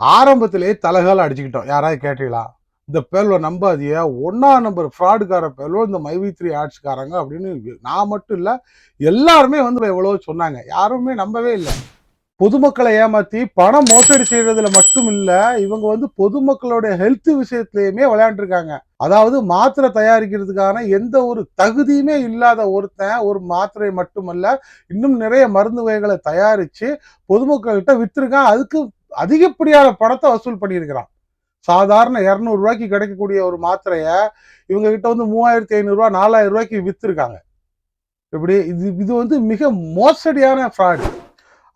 ஆரம்பத்திலே தலகால அடிச்சுக்கிட்டோம். யாராவது கேட்டீங்களா? இந்த பேர்ல நம்பாதிய ஒன்னா நம்பர் ஃப்ராடுக்கார பேர்ல இந்த மைவி த்ரீ ஆர்ட்ஸ்காரங்க அப்படின்னு நான் மட்டும் இல்லை எல்லாருமே வந்து எவ்வளவோ சொன்னாங்க. யாருமே நம்பவே இல்லை. பொதுமக்களை ஏமாத்தி பணம் மோசடி செய்யறதுல மட்டும் இல்ல இவங்க வந்து பொதுமக்களுடைய ஹெல்த் விஷயத்திலயுமே விளையாண்டுருக்காங்க. அதாவது மாத்திரை தயாரிக்கிறதுக்கான எந்த ஒரு தகுதியுமே இல்லாத ஒருத்தன் ஒரு மாத்திரை மட்டுமல்ல இன்னும் நிறைய மருந்து வகைகளை தயாரிச்சு பொதுமக்கள்கிட்ட விற்றுருக்கான் அதுக்கு அதிகப்படியான பணத்தை வசூல் பண்ணியிருக்கிறான். சாதாரண இரநூறு ரூபாய்க்கு கிடைக்கக்கூடிய ஒரு மாத்திரைய இவங்க கிட்ட வந்து மூவாயிரத்தி ஐநூறுரூவா நாலாயிரம் ரூபாய்க்கு வித்திருக்காங்க. இப்படி இது இது வந்து மிக மோசடியான ஃப்ராடு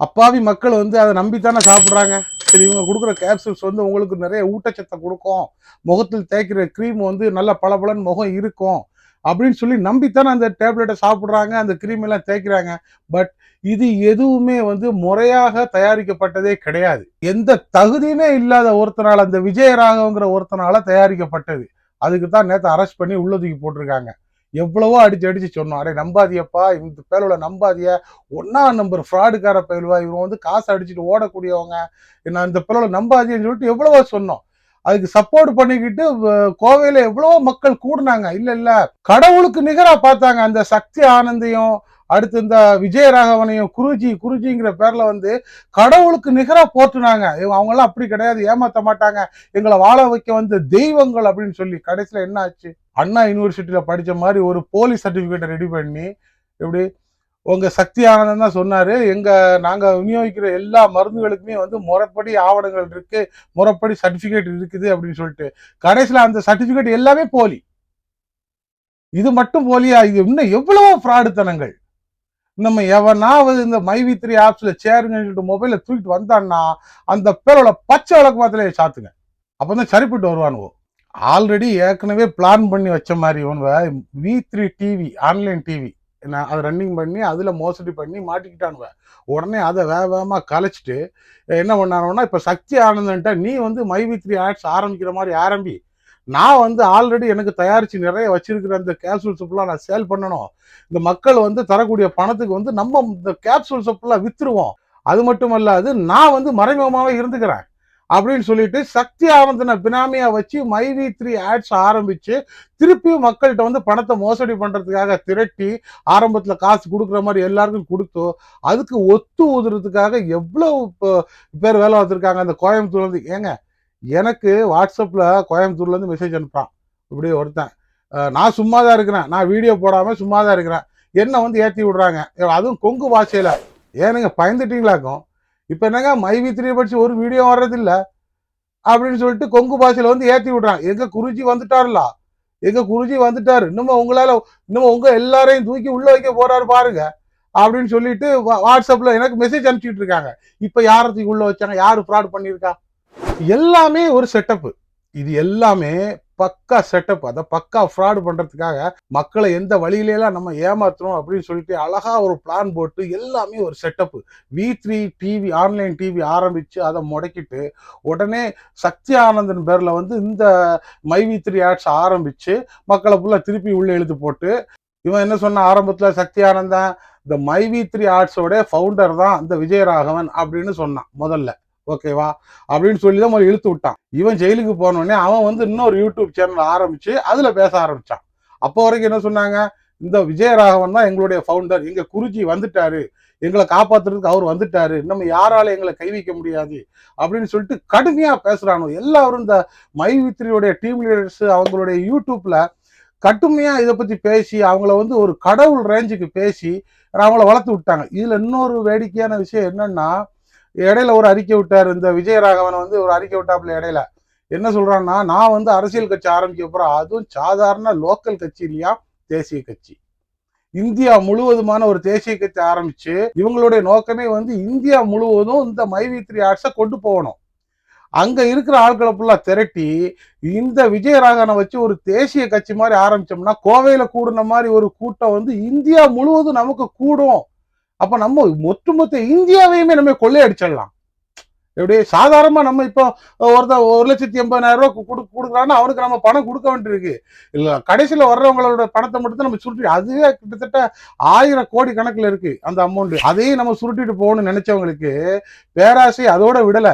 அப்பாவி மக்கள் வந்து அதை நம்பித்தானே சாப்பிட்றாங்க. சரி இவங்க கொடுக்குற கேப்சூல்ஸ் வந்து உங்களுக்கு நிறைய ஊட்டச்சத்தை கொடுக்கும். முகத்தில் தேய்க்கிற க்ரீம் வந்து நல்ல பளபளன்னு முகம் இருக்கும். அப்படின்னு சொல்லி நம்பித்தானே அந்த டேப்லெட்டை சாப்பிட்றாங்க அந்த க்ரீம் எல்லாம் தேய்க்கிறாங்க. பட் இது எதுவுமே வந்து முறையாக தயாரிக்கப்பட்டதே கிடையாது. எந்த தகுதியுமே இல்லாத ஒருத்தனால் அந்த விஜயராகவங்கிற ஒருத்தனால தயாரிக்கப்பட்டது. அதுக்கு தான் நேற்று அரெஸ்ட் பண்ணி உள்ள தூக்கி போட்டிருக்காங்க. எவ்வளவோ அடிச்சு அடிச்சு சொன்னோம். அடே நம்பாதியப்பா இந்த பேரோட நம்பாதிய. ஒன்னா நம்பர் ஃப்ராடுக்கார பயில்வா இவன் வந்து காசு அடிச்சுட்டு ஓடக்கூடியவங்க. நான் இந்த பேரோட நம்பாதியன்னு சொல்லிட்டு எவ்வளவோ சொன்னோம். அதுக்கு சப்போர்ட் பண்ணிக்கிட்டு கோவையில் கோவையில எவ்வளவோ மக்கள் கூடினாங்க. இல்ல இல்ல. கடவுளுக்கு நிகரா பார்த்தாங்க அந்த சக்தி ஆனந்தையும் அடுத்து இந்த விஜயராகவனையும் குருஜி குருஜிங்கிற பேர்ல வந்து கடவுளுக்கு நிகராக போட்டுனாங்க அவங்க எல்லாம் அப்படி கிடையாது ஏமாத்த மாட்டாங்க. எங்களை வாழ வைக்க வந்து தெய்வங்கள் அப்படின்னு சொல்லி கடைசியில என்ன ஆச்சு? அண்ணா யூனிவர்சிட்டியில படிச்ச மாதிரி ஒரு போலி சர்டிபிகேட்டை ரெடி பண்ணி எப்படி? உங்க சக்தி ஆனந்தம் தான் சொன்னாரு எங்க நாங்க விநியோகிக்கிற எல்லா மருந்துகளுக்குமே வந்து முறைப்படி ஆவணங்கள் இருக்கு முறைப்படி சர்டிபிகேட் இருக்குது அப்படின்னு சொல்லிட்டு. கடைசியில அந்த சர்டிபிகேட் எல்லாமே போலி. இது மட்டும் போலியா? இது இன்னும் எவ்வளவோ ஃப்ராடுத்தனங்கள் நம்ம எவனாவது இந்த மைவி த்ரீ ஆப்ஸ்ல சேருங்கன்னு சொல்லிட்டு மொபைல தூக்கிட்டு வந்தான்னா அந்த பேரோட பச்சை விளக்கு மாத்திரையை சாத்துங்க. அப்பதான் சரிப்பட்டு வருவானுவோ. ஆல்ரெடி ஏற்கனவே பிளான் பண்ணி வச்ச மாதிரி இவனுவ V three TV online TV நான் அதை ரன்னிங் பண்ணி அதில் மோசடி பண்ணி மாட்டிக்கிட்டானுவ. உடனே அதை வேக வேகமாக கலைச்சிட்டு என்ன பண்ணானுன்னா இப்போ சக்தி ஆனந்தன்ட்ட நீ வந்து மைவி த்ரீ ஆட்ஸ் ஆரம்பிக்கிற மாதிரி ஆரம்பி நான் வந்து ஆல்ரெடி எனக்கு தயாரித்து நிறைய வச்சிருக்கிற அந்த கேப்சூல் சப்புலாம் நான் சேல் பண்ணணும். இந்த மக்கள் வந்து தரக்கூடிய பணத்துக்கு வந்து நம்ம இந்த கேப்சூல் சப்புலாம் வித்துருவோம். அது மட்டும் அல்லாது நான் வந்து மறைமுகமாகவே இருந்துக்கிறேன். அப்படின்னு சொல்லிட்டு சக்தி ஆனந்தனை பினாமியா வச்சு மைவி த்ரீ ஆட்ஸ் ஆரம்பிச்சு திருப்பியும் மக்கள்கிட்ட வந்து பணத்தை மோசடி பண்றதுக்காக திரட்டி ஆரம்பத்துல காசு கொடுக்குற மாதிரி எல்லாருக்கும் கொடுத்தோ அதுக்கு ஒத்து ஊதுறதுக்காக எவ்வளவு பேர் வேலை பார்த்துருக்காங்க அந்த கோயம்புத்தூர்லேருந்து ஏங்க எனக்கு வாட்ஸ்அப்பில் கோயம்புத்தூர்லேருந்து மெசேஜ் அனுப்புகிறான் இப்படி ஒருத்தன். நான் சும்மா தான் இருக்கிறேன். நான் வீடியோ போடாமல் சும்மா தான் இருக்கிறேன். என்ன வந்து ஏற்றி விடுறாங்க? அதுவும் கொங்கு பாஷையில். ஏனுங்க பயந்துட்டீங்களாக்கும்? இப்போ என்னங்க மைவி த்ரீ படிச்சு ஒரு வீடியோ வர்றது அப்படின்னு சொல்லிட்டு கொங்கு பாஷையில் வந்து ஏற்றி விடுறாங்க எங்கள் குருஜி வந்துட்டாருலா? எங்கள் குருஜி வந்துட்டாரு. இன்னமும் உங்களால் இன்னமும் உங்கள் எல்லாரையும் தூக்கி உள்ளே வைக்க போகிறாரு பாருங்க. அப்படின்னு சொல்லிட்டு வா- எனக்கு மெசேஜ் அனுப்பிச்சிட்டு இருக்காங்க. இப்போ யாரை உள்ளே வச்சாங்க? யார் ஃப்ராட் பண்ணியிருக்கா? எல்லாமே ஒரு செட்டப் இது எல்லாமே பக்கா செட்டப் அதை பக்கா ஃப்ராடு பண்றதுக்காக மக்களை எந்த வழியில நம்ம ஏமாத்துறோம் அப்படின்னு சொல்லிட்டு அழகா ஒரு பிளான் போட்டு எல்லாமே ஒரு setup V three TV online TV ஆரம்பிச்சு அதை முடக்கிட்டு உடனே சக்தி ஆனந்தன் பேர்ல வந்து இந்த மை வி த்ரீ ஆட்ஸ் ஆரம்பிச்சு மக்களை ஃபுல்லா திருப்பி உள்ள எழுதி போட்டு இவன் என்ன சொன்ன ஆரம்பத்துல? சக்தி ஆனந்தன் இந்த மைவி த்ரீ ஆர்ட்ஸோட ஃபவுண்டர் தான் இந்த விஜயராகவன் அப்படின்னு சொன்னான் முதல்ல. ஓகேவா? அப்படின்னு சொல்லி தான் முதல்ல இழுத்து விட்டான். இவன் ஜெயிலுக்கு போனோடனே அவன் வந்து இன்னொரு யூடியூப் சேனல் ஆரம்பிச்சு அதுல பேச ஆரம்பிச்சான். அப்போ வரைக்கும் என்ன சொன்னாங்க? இந்த விஜயராகவன் தான் எங்களுடைய ஃபவுண்டர் எங்க குருஜி வந்துட்டாரு. எங்களை காப்பாத்துறதுக்கு அவர் வந்துட்டாரு. நம்ம யாரால எங்களை கை வைக்க முடியாது? அப்படின்னு சொல்லிட்டு கடுமையா பேசுறானோ. எல்லாரும் இந்த மைவித்திரியோடைய டீம் லீடர்ஸ் அவங்களுடைய யூடியூப்ல கடுமையா இதை பத்தி பேசி அவங்கள வந்து ஒரு கடவுள் ரேஞ்சுக்கு பேசி அவங்கள வளர்த்து விட்டாங்க. இதுல இன்னொரு வேடிக்கையான விஷயம் என்னன்னா இடையில ஒரு அறிக்கை விட்டார். இந்த விஜயராகவன் வந்து ஒரு அறிக்கை விட்டாப்புல இடையில. என்ன சொல்றான்னா நான் வந்து அரசியல் கட்சி ஆரம்பிக்க போறேன். அதுவும் சாதாரண லோக்கல் கட்சி இல்லையா? தேசிய கட்சி. இந்தியா முழுவதுமான ஒரு தேசிய கட்சி ஆரம்பிச்சு இவங்களுடைய நோக்கமே வந்து இந்தியா முழுவதும் இந்த மைவி த்ரீ ஆர்ட்ஸை கொண்டு போகணும். அங்க இருக்கிற ஆட்களை ஃபுல்லா திரட்டி இந்த விஜயராகவனை வச்சு ஒரு தேசிய கட்சி மாதிரி ஆரம்பிச்சோம்னா கோவையில கூடுன மாதிரி ஒரு கூட்டம் வந்து இந்தியா முழுவதும் நமக்கு கூடும். அப்ப நம்ம ஒட்டுமொத்த இந்தியாவையுமே நம்ம கொள்ளையடிச்சிடலாம். எப்படி சாதாரணமா நம்ம இப்போ ஒருத்த ஒரு லட்சத்தி எண்பதாயிரம் ரூபா கொடு கொடுக்குறான்னா அவனுக்கு நம்ம பணம் கொடுக்க வேண்டியிருக்கு. இல்ல கடைசியில வர்றவங்களோட பணத்தை மட்டும் தான் நம்ம சுருட்டி அதுவே கிட்டத்தட்ட ஆயிரம் கோடி கணக்குல இருக்கு அந்த அமௌண்ட் அதையும் நம்ம சுருட்டிட்டு போகணும்னு நினைச்சவங்களுக்கு பேராசை அதோட விடல.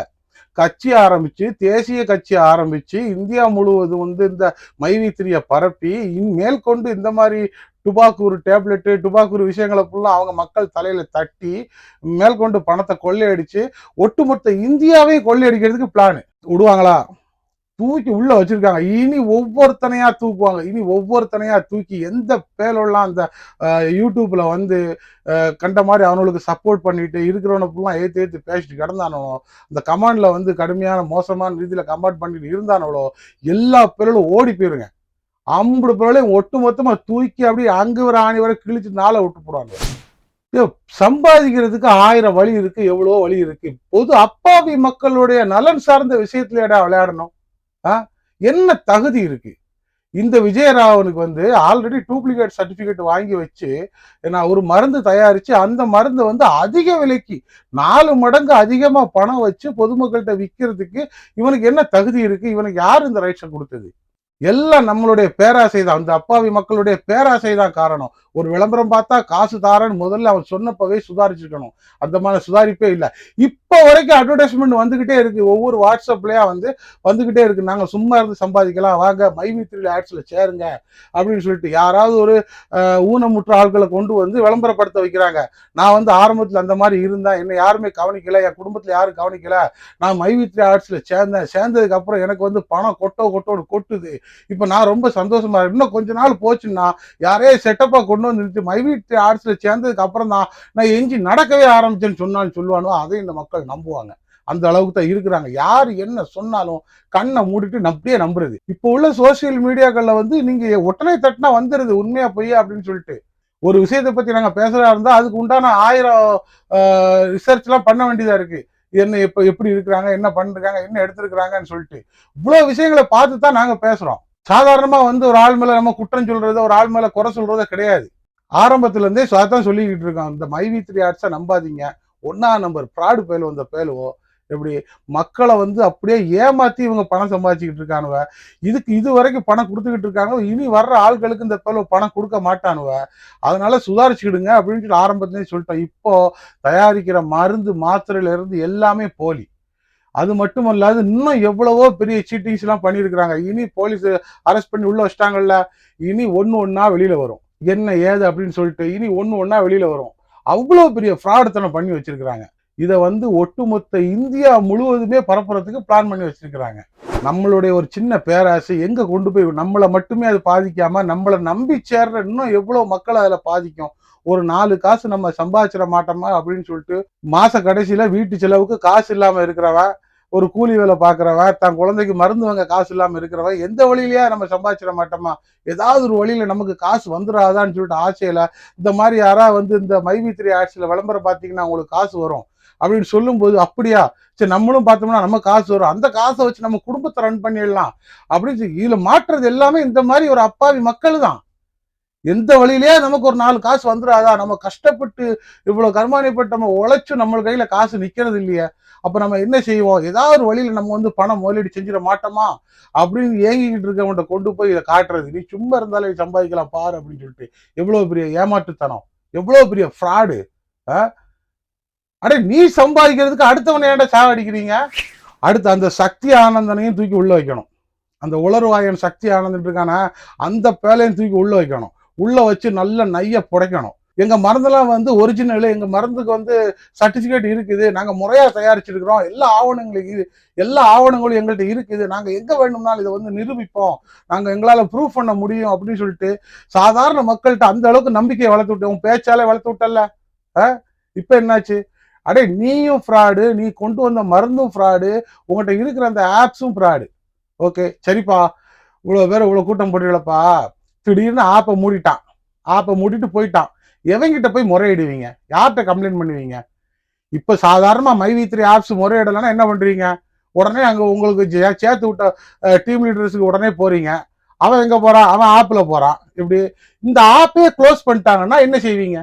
கட்சி ஆரம்பிச்சு தேசிய கட்சி ஆரம்பிச்சு இந்தியா முழுவதும் வந்து இந்த மைவித்திரியை பரப்பி இன் மேற்கொண்டு இந்த மாதிரி டுபாக்கூர் டேப்லெட்டு டுபாக்கூர் விஷயங்களை ஃபுல்லாக அவங்க மக்கள் தலையில் தட்டி மேற்கொண்டு பணத்தை கொள்ளையடிச்சு ஒட்டுமொத்த இந்தியாவே கொள்ளையடிக்கிறதுக்கு பிளானு விடுவாங்களா? தூக்கி உள்ள வச்சிருக்காங்க. இனி ஒவ்வொருத்தனையா தூக்குவாங்க. இனி ஒவ்வொருத்தனையா தூக்கி எந்த பேலெல்லாம் அந்த யூடியூப்ல வந்து கண்ட மாதிரி அவனுக்கு சப்போர்ட் பண்ணிட்டு இருக்கிறவனை ஃபுல்லாக ஏற்றி ஏற்றி பேசிட்டு கிடந்தானோ அந்த கமாண்ட்ல வந்து கடுமையான மோசமான ரீதியில கமாண்ட் பண்ணிட்டு இருந்தானவளோ எல்லா பேரும் ஓடி போயிருங்க. ஐம்பது பேரையும் ஒட்டு மொத்தமா தூக்கி அப்படியே அங்கு வர ஆணி வரை கிழிச்சு நாளை விட்டு போடுவாங்க. சம்பாதிக்கிறதுக்கு ஆயிரம் வழி இருக்கு எவ்வளவோ வழி இருக்கு. பொது அப்பாவி மக்களுடைய நலன் சார்ந்த விஷயத்துலடா விளையாடணும்? ஆ? என்ன தகுதி இருக்கு? இந்த விஜயராவனுக்கு வந்து ஆல்ரெடி டூப்ளிகேட் சர்டிபிகேட் வாங்கி வச்சு நான் ஒரு மருந்து தயாரிச்சு அந்த மருந்தை வந்து அதிக விலைக்கு நாலு மடங்கு அதிகமா பணம் வச்சு பொதுமக்கள்கிட்ட விற்கிறதுக்கு இவனுக்கு என்ன தகுதி இருக்கு? இவனுக்கு யார் இந்த ரைட்ஸை கொடுத்தது? எல்லாம் நம்மளுடைய பேராசை தான் அந்த அப்பாவி மக்களுடைய பேராசை தான் காரணம். ஒரு விளம்பரம் பார்த்தா காசு தாரன்னு முதல்ல அவன் சொன்னப்பவே சுதாரிச்சிருக்கணும். அந்த மாதிரி சுதாரிப்பே இல்லை. இப்போ வரைக்கும் அட்வர்டைஸ்மெண்ட் வந்துகிட்டே இருக்கு. ஒவ்வொரு வாட்ஸ்அப்லயா வந்து வந்துகிட்டே இருக்கு. நாங்கள் சும்மா இருந்து சம்பாதிக்கலாம். வாங்க மைவித்திரியில் ஆட்ஸில் சேருங்க அப்படின்னு சொல்லிட்டு யாராவது ஒரு ஊனமுற்ற ஆட்களை கொண்டு வந்து விளம்பரப்படுத்த வைக்கிறாங்க. நான் வந்து ஆரம்பத்தில் அந்த மாதிரி இருந்தேன். என்னை யாருமே கவனிக்கல. என் குடும்பத்தில் யாரும் கவனிக்கல. நான் மைவித்ரி ஆர்ட்ஸில் சேர்ந்தேன். சேர்ந்ததுக்கு அப்புறம் எனக்கு வந்து பணம் கொட்டோ கொட்டோன்னு கொட்டுது. இப்போ நான் ரொம்ப சந்தோஷமா இருக்கேன். இன்னும் கொஞ்ச நாள் போச்சுன்னா யாரே செட்டப்பா கொண்டு வந்து நிறுத்தி வீட்டு ஆர்ட்ஸ்ல சேர்ந்ததுக்கு அப்புறம் தான் நான் எஞ்சி நடக்கவே ஆரம்பிச்சேன்னு சொன்னாலும் சொல்லுவானோ அதையும் இந்த மக்கள் நம்புவாங்க. அந்த அளவுக்கு தான் இருக்கிறாங்க. யார் என்ன சொன்னாலும் கண்ணை மூடிட்டு அப்படியே நம்புறது. இப்போ உள்ள சோசியல் மீடியாக்களில் வந்து நீங்க ஒட்டனை தட்டினா வந்துருது உண்மையா பொய்யா அப்படின்னு சொல்லிட்டு. ஒரு விஷயத்தை பத்தி நாங்க பேசுறதா இருந்தா அதுக்கு உண்டான ஆயிரம் ரிசர்ச் எல்லாம் பண்ண வேண்டியதா இருக்கு. என்ன இப்போ எப்படி இருக்கிறாங்க என்ன பண்ணிருக்காங்க என்ன எடுத்திருக்கிறாங்கன்னு சொல்லிட்டு இவ்வளோ விஷயங்களை பார்த்து தான் நாங்கள் பேசுகிறோம் சாதாரணமாக வந்து ஒரு ஆள் மேலே நம்ம குற்றம் சொல்கிறதோ ஒரு ஆள் மேலே குறை சொல்கிறதோ கிடையாது. ஆரம்பத்துலேருந்தே அதான் சொல்லிக்கிட்டு இருக்கோம். இந்த மைவி த்ரீ ஆர்ட்ஸை நம்பாதீங்க. ஒன்னா நம்பர் ஃப்ராடு பேல் வந்த பேலுவோ எப்படி மக்களை வந்து அப்படியே ஏமாத்தி இவங்க பணம் சம்பாதிச்சுக்கிட்டு இருக்கானுவ. இதுக்கு இது வரைக்கும் பணம் கொடுத்துக்கிட்டு இருக்காங்க. இனி வர்ற ஆட்களுக்கு இந்த போல பணம் கொடுக்க மாட்டானுவ. அதனால சுதாரிச்சுக்கிடுங்க அப்படின்னு சொல்லி ஆரம்பத்திலே சொல்லிட்டோம். இப்போ தயாரிக்கிற மருந்து மாத்திரையில இருந்து எல்லாமே போலி. அது மட்டும் இல்லாது இன்னும் எவ்வளவோ பெரிய சீட்டிங்ஸ் எல்லாம் பண்ணியிருக்கிறாங்க. இனி போலீஸ் அரெஸ்ட் பண்ணி உள்ள வச்சிட்டாங்கல்ல. இனி ஒன்று ஒன்றா வெளியில வரும். என்ன ஏது அப்படின்னு சொல்லிட்டு இனி ஒன்று ஒன்றா வெளியில வரும். அவ்வளோ பெரிய ஃப்ராடுத்தனம் பண்ணி வச்சிருக்கிறாங்க. இதை வந்து ஒட்டுமொத்த இந்தியா முழுவதுமே பரப்புறதுக்கு பிளான் பண்ணி வச்சிருக்கிறாங்க. நம்மளுடைய ஒரு சின்ன பேராசை எங்க கொண்டு போய் நம்மளை மட்டுமே அது பாதிக்காம நம்மளை நம்பி சேர்ற இன்னும் எவ்வளவு மக்களை அதில் பாதிக்கும்? ஒரு நாலு காசு நம்ம சம்பாதிச்சிட மாட்டோமா அப்படின்னு சொல்லிட்டு மாச கடைசியில வீட்டு செலவுக்கு காசு இல்லாம இருக்கிறவன் ஒரு கூலி வேலை பார்க்குறவன் தன் குழந்தைக்கு மருந்து வாங்க காசு இல்லாமல் இருக்கிறவன் எந்த வழியிலையா நம்ம சம்பாதிச்சிட மாட்டோமா? ஏதாவது ஒரு வழியில் நமக்கு காசு வந்துடாதான்னு சொல்லிட்டு ஆசையில் இந்த மாதிரி யாராவது வந்து இந்த மைவித்திரி ஆட்சியில் விளம்பரம் பார்த்தீங்கன்னா உங்களுக்கு காசு வரும். அப்படின்னு சொல்லும்போது அப்படியா? சரி நம்மளும் பார்த்தோம்னா நம்ம காசு வரும். அந்த காசை வச்சு நம்ம குடும்பத்தை ரன் பண்ணிடலாம். அப்படின்னு இதில் மாற்றுறது எல்லாமே இந்த மாதிரி ஒரு அப்பாவி மக்கள் தான் எந்த வழியிலேயே நமக்கு ஒரு நாலு காசு வந்துடாதா நம்ம கஷ்டப்பட்டு இவ்வளவு கர்மானிப்பட்டு நம்ம உழைச்சும் நம்ம கையில காசு நிற்கிறது இல்லையே. அப்ப நம்ம என்ன செய்வோம்? ஏதாவது ஒரு வழியில நம்ம வந்து பணம் முதலீடு செஞ்சிட மாட்டோமா? அப்படின்னு ஏங்கிக்கிட்டு இருக்கவன்ட்ட கொண்டு போய் இதை காட்டுறது. நீ சும்மா இருந்தாலே சம்பாதிக்கலாம் பாரு அப்படின்னு சொல்லிட்டு. எவ்வளவு பெரிய ஏமாற்றுத்தனம். எவ்வளவு பெரிய ஃப்ராடு அடே நீ சம்பாதிக்கிறதுக்கு அடுத்தவனை ஏன்டா சாவடிக்கிறீங்க? அடுத்து அந்த சக்தி ஆனந்தனையும் தூக்கி உள்ள வைக்கணும். அந்த உலர்வாயன் சக்தி ஆனந்தன் இருக்கான அந்த பேலையும் தூக்கி உள்ள வைக்கணும். உள்ள வச்சு நல்ல நைய புடைக்கணும். எங்க மருந்தெல்லாம் வந்து ஒரிஜினல் எங்க மருந்துக்கு வந்து சர்டிபிகேட் இருக்குது. நாங்க முறையா தயாரிச்சிருக்கிறோம். எல்லா ஆவணங்களுக்கு எல்லா ஆவணங்களும் எங்கள்கிட்ட இருக்குது. நாங்க எங்க வேணும்னாலும் இதை வந்து நிரூபிப்போம். நாங்க எங்களால ப்ரூவ் பண்ண முடியும் அப்படின்னு சொல்லிட்டு சாதாரண மக்கள்கிட்ட அந்த அளவுக்கு நம்பிக்கையை வளர்த்து விட்டோம். உன் பேச்சாலே வளர்த்து விட்டல இப்ப என்னாச்சு? அடே நீயும் ஃப்ராடு நீ கொண்டு வந்த மருந்தும் ஃப்ராடு உங்கள்கிட்ட இருக்கிற அந்த ஆப்ஸும் ஃப்ராடு ஓகே சரிப்பா. இவ்வளோ பேர் இவ்வளோ கூட்டம் போட்டுகளப்பா திடீர்னு ஆப்பை மூடிட்டான். ஆப்பை மூடிட்டு போயிட்டான். எவங்கிட்ட போய் முறையிடுவீங்க? யார்கிட்ட கம்ப்ளைண்ட் பண்ணுவீங்க? இப்போ சாதாரணமாக மைவி த்ரீ ஆப்ஸ் முறையிடலைன்னா என்ன பண்ணுறீங்க உடனே அங்கே உங்களுக்கு சேர்த்து விட்ட டீம் லீடர்ஸுக்கு உடனே போகிறீங்க அவன் எங்கே போகிறான் அவன் ஆப்பில் போகிறான் இப்படி இந்த ஆப்பே க்ளோஸ் பண்ணிட்டாங்கன்னா என்ன செய்வீங்க?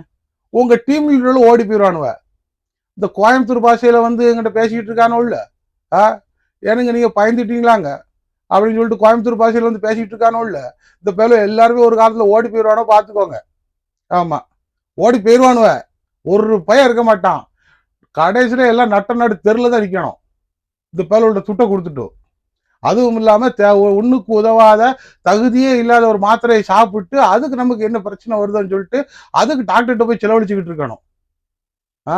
உங்கள் டீம் லீடர்களும் ஓடி போயிடுவானுவ. இந்த கோயம்புத்தூர் பாஷையில் வந்து எங்கிட்ட பேசிக்கிட்டு இருக்கானோ இல்லை? ஆ? ஏனுங்க நீங்கள் பயந்துட்டீங்களாங்க? அப்படின்னு சொல்லிட்டு கோயம்புத்தூர் பாஷையில் வந்து பேசிக்கிட்டு இருக்கானோ இல்லை? இந்த பேல எல்லாருமே ஒரு காலத்தில் ஓடி போயிடுவானோ பார்த்துக்கோங்க ஆமாம் ஓடி போயிடுவானுவ ஒரு பையன் இருக்க மாட்டான். கடைசியில் எல்லாம் நட்ட நடு தெருல தான் நிற்கணும் இந்த பேலோட துட்டை கொடுத்துட்டோம் அதுவும் இல்லாமல் தே ஒன்றுக்கு உதவாத தகுதியே இல்லாத ஒரு மாத்திரையை சாப்பிட்டு அதுக்கு நமக்கு என்ன பிரச்சனை வருதுன்னு சொல்லிட்டு அதுக்கு டாக்டர்கிட்ட போய் செலவழிச்சுக்கிட்டு இருக்கணும். ஆ?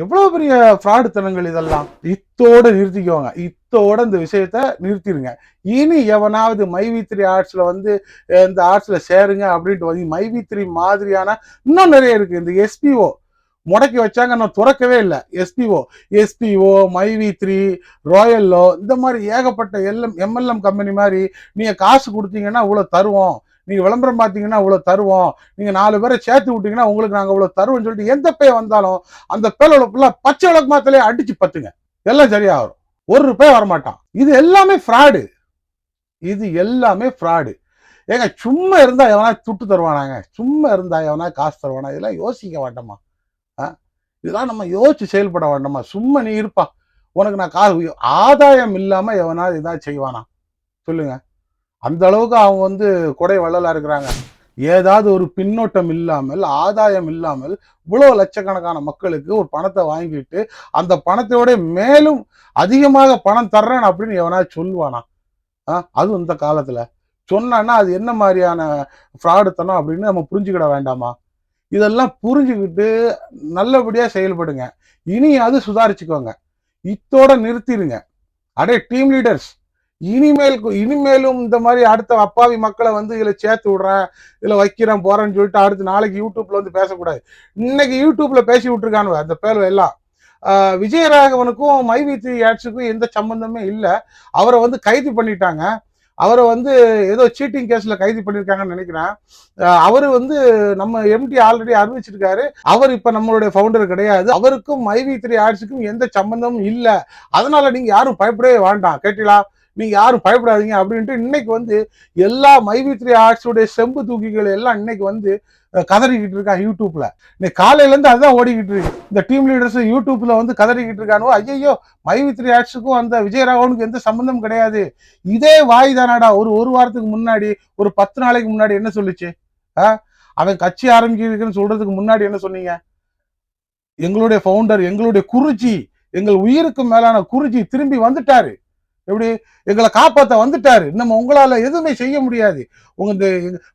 எவ்வளவு பெரிய ஃப்ராடுத்தனங்கள் இதெல்லாம்? இத்தோட நிறுத்திக்குவாங்க இத்தோட இந்த விஷயத்த நிறுத்திடுங்க இனி எவனாவது மைவித்ரி ஆர்ட்ஸ்ல வந்து இந்த ஆர்ட்ஸ்ல சேருங்க அப்படின்ட்டு வந்து மைவித்ரி மாதிரியான இன்னும் நிறைய இருக்கு. இந்த எஸ்பிஓ முடக்கி வச்சாங்க. நான் துறக்கவே இல்லை. SPO SPO my V three ராயல்லோ இந்த மாதிரி ஏகப்பட்ட எல்எம் எம்எல்எம் கம்பெனி மாதிரி நீங்கள் காசு கொடுத்தீங்கன்னா இவ்வளோ தருவோம். நீங்கள் விளம்பரம் பார்த்தீங்கன்னா இவ்வளோ தருவோம். நீங்கள் நாலு பேரை சேர்த்து விட்டீங்கன்னா உங்களுக்கு நாங்கள் இவ்வளோ தருவோம்னு சொல்லிட்டு எந்த பே வந்தாலும் அந்த பேலோட ஃபுல்லாக பச்சை விளக்கு மாத்திலே அடிச்சு பத்துங்க. எல்லாம் சரியாக வரும் ஒரு ரூபாய் வரமாட்டான். இது எல்லாமே ஃப்ராடு இது எல்லாமே ஃப்ராடு ஏங்க சும்மா இருந்தால் எவனா துட்டு தருவானாங்க? சும்மா இருந்தால் எவனா காசு தருவானா? இதெல்லாம் யோசிக்க வேண்டாமா? ஆ? இதெல்லாம் நம்ம யோசிச்சு செயல்பட வேண்டாமா? சும்மா நீ இருப்பா. உனக்கு நான் காசு ஆதாயம் இல்லாமல் எவனா இதான் செய்வானா? சொல்லுங்கள் அந்த அளவுக்கு அவங்க வந்து கொடை வள்ளலா இருக்கிறாங்க. ஏதாவது ஒரு பின்னோட்டம் இல்லாமல் ஆதாயம் இல்லாமல் இவ்வளோ லட்சக்கணக்கான மக்களுக்கு ஒரு பணத்தை வாங்கிட்டு அந்த பணத்தோட மேலும் அதிகமாக பணம் தர்றேன் அப்படின்னு எவனா சொல்லுவானா? ஆ அதுவும் இந்த காலத்தில். சொன்னான்னா அது என்ன மாதிரியான ஃப்ராடுத்தனம் அப்படின்னு நம்ம புரிஞ்சுக்கிட வேண்டாமா? இதெல்லாம் புரிஞ்சுக்கிட்டு நல்லபடியாக செயல்படுங்க. இனி அது சுதாரிச்சுக்கோங்க. இத்தோட நிறுத்திடுங்க அடே டீம் லீடர்ஸ் இனிமேல் இனிமேலும் இந்த மாதிரி அடுத்த அப்பாவி மக்களை வந்து இதுல சேர்த்து விடுறேன் இதுல வைக்கிறேன் போறேன்னு சொல்லிட்டு அடுத்து நாளைக்கு யூடியூப்ல வந்து பேசக்கூடாது. இன்னைக்கு யூடியூப்ல பேசி விட்டுருக்கானுவ அந்த பேர் எல்லாம். விஜயராகவனுக்கும் மைவி த்ரீ ஆட்ஸுக்கும் எந்த சம்பந்தமே இல்லை. அவரை வந்து கைது பண்ணிட்டாங்க. அவரை வந்து ஏதோ சீட்டிங் கேஸ்ல கைது பண்ணியிருக்காங்கன்னு நினைக்கிறேன். அவர் அவரு வந்து நம்ம எம்டி ஆல்ரெடி அறிவிச்சிருக்காரு. அவர் இப்ப நம்மளுடைய ஃபவுண்டர் கிடையாது. அவருக்கும் மைவி த்ரீ ஆர்ட்ஸுக்கும் எந்த சம்பந்தமும் இல்லை. அதனால நீங்க யாரும் பயப்படவே வேண்டாம். கேட்டீங்களா? நீங்க யாரும் பயப்படாதீங்க அப்படின்ட்டு இன்னைக்கு வந்து எல்லா மைவி த்ரீ ஆர்ட்ஸுடைய செம்பு தூக்கிகள் எல்லாம் இன்னைக்கு வந்து கதறிக்கிட்டு இருக்கான் யூடியூப்ல. இன்னைக்கு காலையில இருந்து அதுதான் ஓடிக்கிட்டு இருக்கு. இந்த டீம் லீடர்ஸ் யூடியூப்ல வந்து கதறிக்கிட்டு இருக்கானோ ஐயோ மைவி த்ரீ ஆர்ட்ஸுக்கும் அந்த விஜயராகவனுக்கு எந்த சம்பந்தம் கிடையாது. இதே வாய் தானாடா. ஒரு ஒரு வாரத்துக்கு முன்னாடி ஒரு பத்து நாளைக்கு முன்னாடி என்ன சொல்லிச்சு? ஆ? அவன் கட்சி ஆரம்பிக்கிறதுக்குன்னு சொல்றதுக்கு முன்னாடி என்ன சொன்னீங்க? எங்களுடைய ஃபவுண்டர் எங்களுடைய குருஜி எங்கள் உயிருக்கு மேலான குருஜி திரும்பி வந்துட்டாரு. எப்படி? எங்களை காப்பாற்ற வந்துட்டாரு. நம்ம உங்களால எதுவுமே செய்ய முடியாது. உங்க இந்த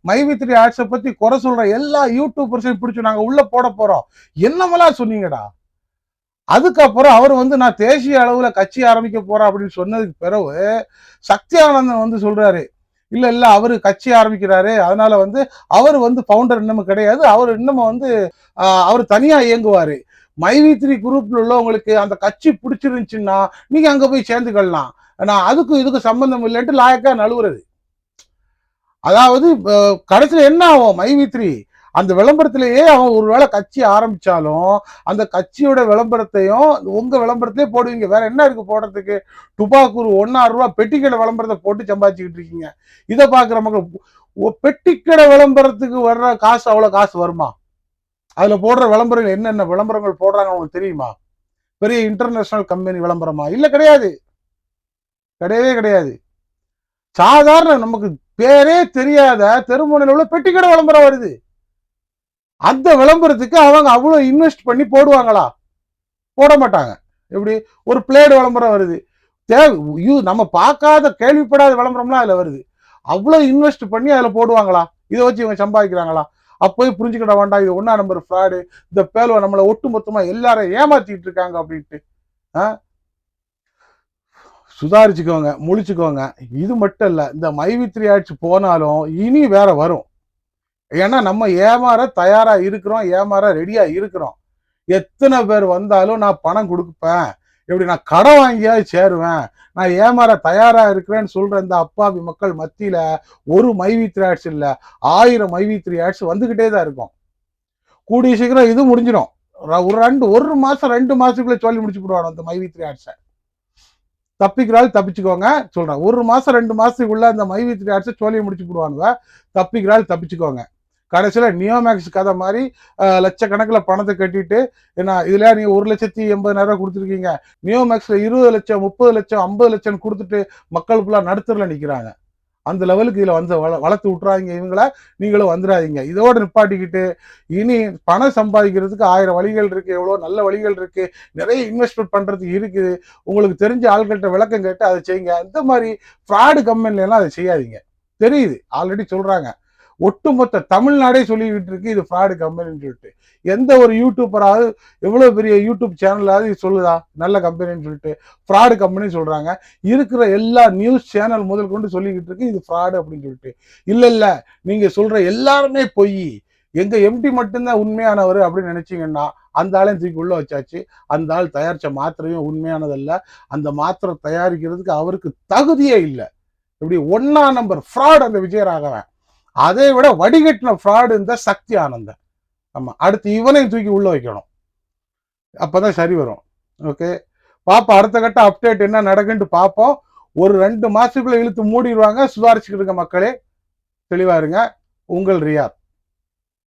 மைவித்ரி ஆர்ட்ஸை பத்தி குறை சொல்ற எல்லா யூடியூபர்ஸையும் பிடிச்சி நாங்க உள்ள போட போறோம். என்னமெல்லாம் சொன்னீங்கடா? அதுக்கப்புறம் அவர் வந்து நான் தேசிய அளவுல கட்சி ஆரம்பிக்க போறேன் அப்படின்னு சொன்னதுக்கு பிறகு சக்தி ஆனந்தன் வந்து சொல்றாரு. இல்ல இல்ல அவரு கட்சி ஆரம்பிக்கிறாரு. அதனால வந்து அவர் வந்து ஃபவுண்டர் இன்னமும் கிடையாது. அவர் இன்னமும் வந்து அவர் தனியா இயங்குவாரு. மைவி த்ரீ குரூப்ல உள்ளவங்களுக்கு அந்த கட்சி பிடிச்சிருந்துச்சுன்னா நீங்க அங்க போய் சேர்ந்துக்கலாம் நான் அதுக்கும் இதுக்கும் சம்பந்தம் இல்லைன்ட்டு லாயக்கா நழுவுறது. அதாவது கடைசியில் என்ன ஆகும்? மைவி த்ரீ அந்த விளம்பரத்திலேயே அவன் ஒருவேளை கட்சி ஆரம்பிச்சாலும் அந்த கட்சியோட விளம்பரத்தையும் உங்க விளம்பரத்திலே போடுவீங்க. வேற என்ன இருக்கு போடுறதுக்கு? துபாக்கூர் ஒன்னாயிரம் ரூபா பெட்டிக்கடை விளம்பரத்தை போட்டு சம்பாதிச்சுக்கிட்டு இருக்கீங்க. இதை பார்க்குற மக்கள் பெட்டிக்கடை விளம்பரத்துக்கு வர்ற காசு அவ்வளோ காசு வருமா? அதில் போடுற விளம்பரங்கள் என்னென்ன விளம்பரங்கள் போடுறாங்க அவங்களுக்கு தெரியுமா? பெரிய இன்டர்நேஷனல் கம்பெனி விளம்பரமா? இல்லை கிடையாது. கிடையவே கிடையாது. சாதாரண நமக்கு பேரே தெரியாத தெருமுனையில் உள்ள பெட்டிக்கடை விளம்பரம் வருது. அந்த விளம்பரத்துக்கு அவங்க அவ்வளோ இன்வெஸ்ட் பண்ணி போடுவாங்களா? போட மாட்டாங்க. எப்படி? ஒரு பிளேடு விளம்பரம் வருது. தேவை யூ- நம்ம பார்க்காத கேள்விப்படாத விளம்பரம்லாம் அதில் வருது. அவ்வளோ இன்வெஸ்ட் பண்ணி அதில் போடுவாங்களா? இதை வச்சு இவங்க சம்பாதிக்கிறாங்களா? அப்போயே புரிஞ்சுக்கிட வேண்டாம். இது ஒன்றா நம்பர் ஃப்ராடு இந்த பேலோ நம்மளை ஒட்டு மொத்தமாக எல்லாரும் ஏமாத்திட்டு இருக்காங்க அப்படின்ட்டு. ஆ? சுதாரிச்சுக்கோங்க முழிச்சுக்கோங்க. இது மட்டும் இல்லை இந்த மைவித்ரி ஆட்சி போனாலும் இனி வேற வரும். ஏன்னா நம்ம ஏமாற தயாரா இருக்கிறோம் ஏமாற ரெடியா இருக்கிறோம். எத்தனை பேர் வந்தாலும் நான் பணம் கொடுப்பேன். எப்படி நான் கடன் வாங்கியாவது சேருவேன். நான் ஏமாற தயாரா இருக்கிறேன்னு சொல்ற இந்த அப்பாவி மக்கள் மத்தியில ஒரு மைவித்ரி ஆட்ஸ் இல்லை ஆயிரம் மைவித்ரி ஆட்ஸ் வந்துகிட்டே தான் இருக்கும். கூடிய சீக்கிரம் இது முடிஞ்சிடும். ஒரு ரெண்டு ஒரு மாசம் ரெண்டு மாசத்துக்குள்ள சொல்லி முடிச்சு போடுவாங்க அந்த மைவித்ரி ஆட்ஸை தப்பிக்கிறாள் தப்பிச்சுக்கோங்க சொல்கிறேன் ஒரு மாதம் ரெண்டு மாதத்துக்குள்ளே அந்த மைவித்ரி ஆட்ஸை சோழியை முடிச்சு போடுவானுவ தப்பிக்கிறாள் தப்பிச்சுக்கோங்க. கடைசியில் நியோமேக்ஸ் கதை மாதிரி லட்சக்கணக்கில் பணத்தை கட்டிட்டு என்ன இதில் நீங்கள் ஒரு லட்சத்தி எண்பதாயிரம் கொடுத்துருக்கீங்க? நியோமேக்ஸில் இருபது லட்சம் முப்பது லட்சம் ஐம்பது லட்சம் கொடுத்துட்டு மக்கள் ஃபுல்லாக நடுத்தரில் நிற்கிறாங்க அந்த லெவலுக்கு இதில் வந்து வள வளர்த்து விட்றாங்க இவங்கள நீங்களும் வந்துடாதீங்க. இதோடு நிப்பாட்டிக்கிட்டு இனி பணம் சம்பாதிக்கிறதுக்கு ஆயிரம் வழிகள் இருக்குது எவ்வளோ நல்ல வழிகள் இருக்குது நிறைய இன்வெஸ்ட்மெண்ட் பண்ணுறதுக்கு இருக்குது. உங்களுக்கு தெரிஞ்ச ஆள்கிட்ட விளக்கம் கேட்டு அதை செய்யுங்க. இந்த மாதிரி ஃப்ராடு கம்பெனிலாம் அதை செய்யாதீங்க. தெரியுது. ஆல்ரெடி சொல்கிறாங்க ஒட்டுமொத்த தமிழ்நாடே சொல்லிக்கிட்டு இருக்கு இது ஃப்ராடு கம்பெனின்னு சொல்லிட்டு. எந்த ஒரு யூடியூபராவது எவ்வளோ பெரிய யூடியூப் சேனலாவது சொல்லுதா? நல்ல கம்பெனின்னு சொல்லிட்டு ஃப்ராடு கம்பெனி சொல்கிறாங்க இருக்கிற எல்லா நியூஸ் சேனல் முதல் கொண்டு சொல்லிக்கிட்டு இருக்கு இது ஃப்ராடு அப்படின்னு சொல்லிட்டு. இல்லை இல்லை நீங்கள் சொல்கிற எல்லாருமே பொய். எங்கள் எம்டி மட்டும்தான் உண்மையானவர் அப்படின்னு நினச்சிங்கன்னா அந்த ஆளையும் தூக்கி உள்ள வச்சாச்சு. அந்த ஆள் தயாரித்த மாத்திரையும் உண்மையானதல்ல. அந்த மாத்திரை தயாரிக்கிறதுக்கு அவருக்கு தகுதியே இல்லை. இப்படி ஒன்னா நம்பர் ஃப்ராட் அந்த விஜயராகவன். அதை விட வடிகட்டின ஃப்ராடு இந்த சக்தி ஆனந்தன் ஆமாம் அடுத்து இவனையும் தூக்கி உள்ள வைக்கணும். அப்பதான் சரி வரும். ஓகே பாப்போம் அடுத்த கட்ட அப்டேட் என்ன நடக்குன்ட்டு பார்ப்போம் ஒரு ரெண்டு மாசத்துக்குள்ள இழுத்து மூடிடுவாங்க சுதாரிச்சுக்கிட்டு இருக்க மக்களே தெளிவாருங்க உங்கள் ரியாத்.